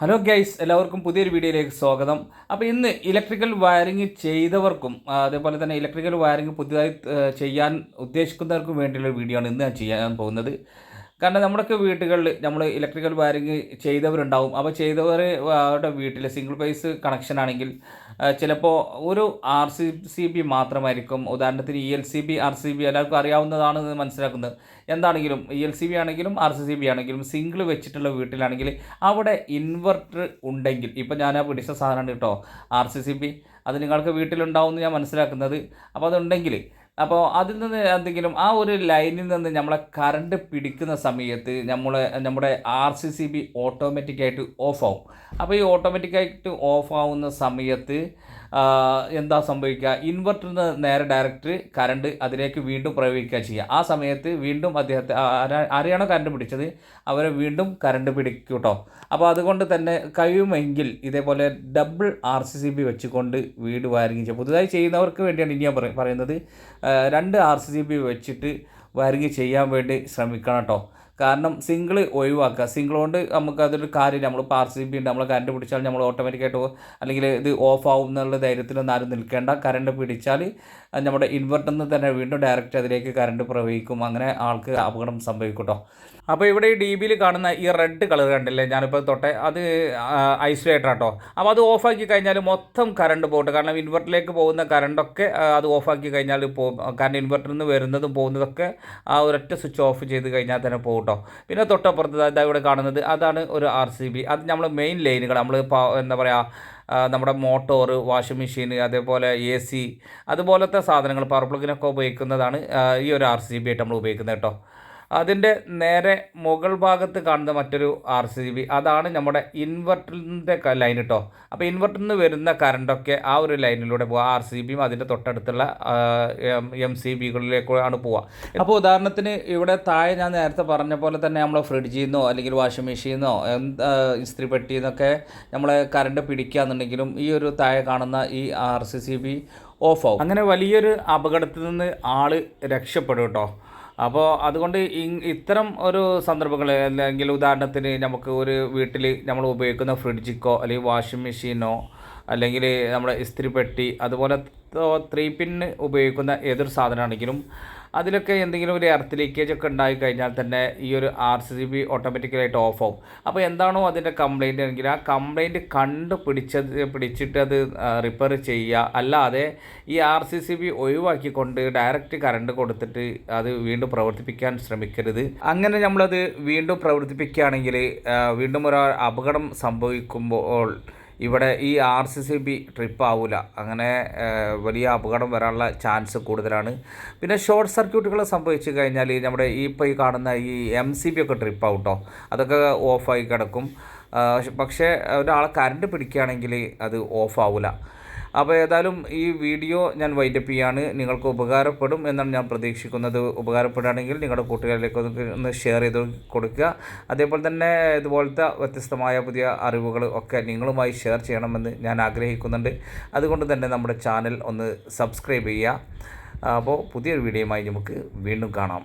Hello guys എല്ലാവർക്കും പുതിയൊരു വീഡിയോയിലേക്ക് സ്വാഗതം. അപ്പോൾ ഇന്ന് ഇലക്ട്രിക്കൽ വയറിംഗ് ചെയ്തവർക്കും അതേപോലെ തന്നെ ഇലക്ട്രിക്കൽ വയറിംഗ് പുതിയതായി ചെയ്യാൻ ഉദ്ദേശിക്കുന്നവർക്കും വേണ്ടിയുള്ള വീഡിയോ ആണ് ഇന്ന് ഞാൻ ചെയ്യാൻ പോകുന്നത്. കാരണം നമ്മുടെയൊക്കെ വീടുകളിൽ നമ്മൾ ഇലക്ട്രിക്കൽ വയറിങ് ചെയ്തവരുണ്ടാവും. അപ്പോൾ ചെയ്തവർ അവരുടെ വീട്ടിൽ സിംഗിൾ ഫേസ് കണക്ഷൻ ആണെങ്കിൽ ചിലപ്പോൾ ഒരു ആർ സി സി ബി മാത്രമായിരിക്കും. ഉദാഹരണത്തിന് E L C B R C B എല്ലാവർക്കും അറിയാവുന്നതാണ് മനസ്സിലാക്കുന്നത്. എന്താണെങ്കിലും ഇ എൽ സി ബി ആണെങ്കിലും ആർ സി സി ബി ആണെങ്കിലും സിംഗിൾ വെച്ചിട്ടുള്ള വീട്ടിലാണെങ്കിൽ അവിടെ ഇൻവെർട്ടർ ഉണ്ടെങ്കിൽ ഇപ്പം ഞാൻ ആ പിടിച്ച സാധനമാണ് കേട്ടോ ആർ സി സി ബി അത് നിങ്ങൾക്ക് വീട്ടിലുണ്ടാവും എന്ന് ഞാൻ മനസ്സിലാക്കുന്നത്. അപ്പോൾ അതുണ്ടെങ്കിൽ അപ്പോൾ അതിൽ നിന്ന് എന്തെങ്കിലും ആ ഒരു ലൈനിൽ നിന്ന് നമ്മളെ കറണ്ട് പിടിക്കുന്ന സമയത്ത് നമ്മളെ നമ്മുടെ ആർ സി സി ബി ഓട്ടോമാറ്റിക്കായിട്ട് ഓഫ് അപ്പോൾ ഈ ഓട്ടോമാറ്റിക്കായിട്ട് ഓഫ് ആവുന്ന സമയത്ത് എന്താ സംഭവിക്കുക? ഇൻവെർട്ടറിൽ നിന്ന് നേരെ ഡയറക്റ്റ് കറണ്ട് അതിലേക്ക് വീണ്ടും പ്രയോഗിക്കുക ചെയ്യുക. ആ സമയത്ത് വീണ്ടും അദ്ദേഹത്തെ ആരെയാണോ കറണ്ട് പിടിച്ചത്? അവരെ വീണ്ടും കറണ്ട് പിടിക്കും കേട്ടോ. അപ്പോൾ അതുകൊണ്ട് തന്നെ കഴിയുമെങ്കിൽ ഇതേപോലെ double R C C B വെച്ചുകൊണ്ട് വീട് വയറിങ് ചെയ്യുക. പുതുതായി ചെയ്യുന്നവർക്ക് വേണ്ടിയാണ് ഇനി ഞാൻ പറയുന്നത്. രണ്ട് ആർ സി ബി വെച്ചിട്ട് വരിക ചെയ്യാൻ വേണ്ടി ശ്രമിക്കണം കേട്ടോ. കാരണം സിംഗിൾ ഒഴിവാക്കുക. സിംഗിൾ കൊണ്ട് നമുക്ക് അതൊരു കാര്യമില്ല. നമ്മൾ ആർ സി ബി ഉണ്ട്. നമ്മൾ കറണ്ട് പിടിച്ചാൽ നമ്മൾ ഓട്ടോമാറ്റിക്കായിട്ട് അല്ലെങ്കിൽ ഇത് ഓഫ് ആവും എന്നുള്ള ധൈര്യത്തിലൊന്നും ആരും നിൽക്കേണ്ട. കറണ്ട് പിടിച്ചാൽ നമ്മുടെ ഇൻവെർട്ടറിൽ നിന്ന് തന്നെ വീണ്ടും ഡയറക്റ്റ് അതിലേക്ക് കറണ്ട് പ്രവഹിക്കും. അങ്ങനെ ആൾക്ക് അപകടം സംഭവിക്കും കേട്ടോ അപ്പോൾ ഇവിടെ ഈ ഡി ബിയിൽ കാണുന്ന ഈ റെഡ് കളർ കണ്ടില്ലേ? ഞാനിപ്പോൾ തൊട്ടെ അത് ഐസൊലേറ്റർ കേട്ടോ അപ്പോൾ അത് ഓഫാക്കി കഴിഞ്ഞാൽ മൊത്തം കറണ്ട് പോകട്ടെ. കാരണം ഇൻവെർട്ടറിലേക്ക് പോകുന്ന കറണ്ടൊക്കെ അത് ഓഫാക്കി കഴിഞ്ഞാൽ പോകും കാരണം ഇൻവെർട്ടറിൽ നിന്ന് വരുന്നതും പോകുന്നതൊക്കെ ആ ഒരൊറ്റ സ്വിച്ച് ഓഫ് ചെയ്ത് കഴിഞ്ഞാൽ തന്നെ പോകും കേട്ടോ. പിന്നെ തൊട്ടപ്പുറത്ത് ഇതാ ഇവിടെ കാണുന്നത് അതാണ് ഒരു ആർ സി ബി അത് നമ്മൾ മെയിൻ ലൈനുകൾ നമ്മൾ എന്താ പറയുക നമ്മുടെ മോട്ടോർ വാഷിംഗ് മെഷീൻ അതേപോലെ എ സി അതുപോലത്തെ സാധനങ്ങൾ പവർ പ്ലഗിനൊക്കെ ഉപയോഗിക്കുന്നതാണ് ഈ ഒരു ആർ സി ബി ആയിട്ട് നമ്മൾ ഉപയോഗിക്കുന്നത് കേട്ടോ. അതിന്റെ നേരെ മുകൾ ഭാഗത്ത് കാണുന്ന മറ്റൊരു ആർ സി ബി അതാണ് നമ്മുടെ ഇൻവെർട്ടറിന്റെ ലൈൻ കേട്ടോ അപ്പോൾ ഇൻവെർട്ടറിൽ നിന്ന് വരുന്ന കറണ്ടൊക്കെ ആ ഒരു ലൈനിലൂടെ പോകുക ആർ സി ബിയും അതിന്റെ തൊട്ടടുത്തുള്ള എം സി ബികളിലേക്കാണ് പോവുക. അപ്പോൾ ഉദാഹരണത്തിന് ഇവിടെ താഴെ ഞാൻ നേരത്തെ പറഞ്ഞ പോലെ തന്നെ നമ്മൾ ഫ്രിഡ്ജിൽ നിന്നോ അല്ലെങ്കിൽ വാഷിംഗ് മെഷീനിൽ നിന്നോ ഇസ്ത്രി പെട്ടിയിൽ നിന്നൊക്കെ നമ്മൾ കറണ്ട് പിടിക്കുകയെന്നുണ്ടെങ്കിലും ഈ ഒരു താഴെ കാണുന്ന ഈ R C C B off ആവും. അങ്ങനെ വലിയൊരു അപകടത്തിൽ നിന്ന് ആൾ രക്ഷപ്പെടും കേട്ടോ അപ്പോൾ അതുകൊണ്ട് ഇത്തരം ഒരു സന്ദർഭങ്ങൾ അല്ലെങ്കിൽ ഉദാഹരണത്തിന് നമുക്ക് ഒരു വീട്ടിൽ നമ്മൾ ഉപയോഗിക്കുന്ന ഫ്രിഡ്ജിക്കോ അല്ലെങ്കിൽ വാഷിംഗ് മെഷീനോ അല്ലെങ്കിൽ നമ്മുടെ ഇസ്ത്രി പെട്ടി അതുപോലെ ത്രീ പിന്ന് ഉപയോഗിക്കുന്ന ഏതൊരു സാധനമാണെങ്കിലും അതിലൊക്കെ എന്തെങ്കിലും ഒരു എർത്ത് ലീക്കേജ് ഒക്കെ ഉണ്ടായി കഴിഞ്ഞാൽ തന്നെ ഈ ഒരു ആർ സി ബി ഓട്ടോമാറ്റിക്കലായിട്ട് ഓഫ് ആവും. അപ്പോൾ എന്താണോ അതിന്റെ കംപ്ലയിന്റ് എങ്കിൽ ആ കംപ്ലയിന്റ് കണ്ട് പിടിച്ചത് പിടിച്ചിട്ട് അത് റിപ്പയർ ചെയ്യുക. അല്ലാതെ ഈ ആർ സി സി ബി ഒഴിവാക്കിക്കൊണ്ട് ഡയറക്റ്റ് കറണ്ട് കൊടുത്തിട്ട് അത് വീണ്ടും പ്രവർത്തിപ്പിക്കാൻ ശ്രമിക്കരുത്. അങ്ങനെ നമ്മളത് വീണ്ടും പ്രവർത്തിപ്പിക്കുകയാണെങ്കിൽ വീണ്ടും ഒരു അപകടം സംഭവിക്കുമ്പോൾ ഇവിടെ ഈ R C C B trip ആവില്ല അങ്ങനെ വലിയ അപകടം വരാനുള്ള ചാൻസ് കൂടുതലാണ്. പിന്നെ ഷോർട്ട് സർക്യൂട്ടുകൾ സംഭവിച്ചു കഴിഞ്ഞാൽ നമ്മുടെ ഈ ഇപ്പോൾ ഈ കാണുന്ന ഈ എം സി ബി ഒക്കെ ട്രിപ്പ് ആവും കേട്ടോ അതൊക്കെ ഓഫായി കിടക്കും. പക്ഷേ ഒരാൾ കറണ്ട് പിടിക്കുകയാണെങ്കിൽ അത് ഓഫ് ആവില്ല അപ്പോൾ ഏതായാലും ഈ വീഡിയോ ഞാൻ വൈൻഡപ്പ് ചെയ്യാണ്. നിങ്ങൾക്ക് ഉപകാരപ്പെടും എന്നാണ് ഞാൻ പ്രതീക്ഷിക്കുന്നത്. ഉപകാരപ്പെടുകയാണെങ്കിൽ നിങ്ങളുടെ കൂട്ടുകാരിലേക്ക് ഒന്ന് ഷെയർ ചെയ്ത് കൊടുക്കുക. അതേപോലെ തന്നെ ഇതുപോലത്തെ വ്യത്യസ്തമായ പുതിയ അറിവുകൾ ഒക്കെ നിങ്ങളുമായി ഷെയർ ചെയ്യണമെന്ന് ഞാൻ ആഗ്രഹിക്കുന്നുണ്ട്. അതുകൊണ്ട് തന്നെ നമ്മുടെ ചാനൽ ഒന്ന് സബ്സ്ക്രൈബ് ചെയ്യുക. അപ്പോൾ പുതിയൊരു വീഡിയോയുമായി നമുക്ക് വീണ്ടും കാണാം.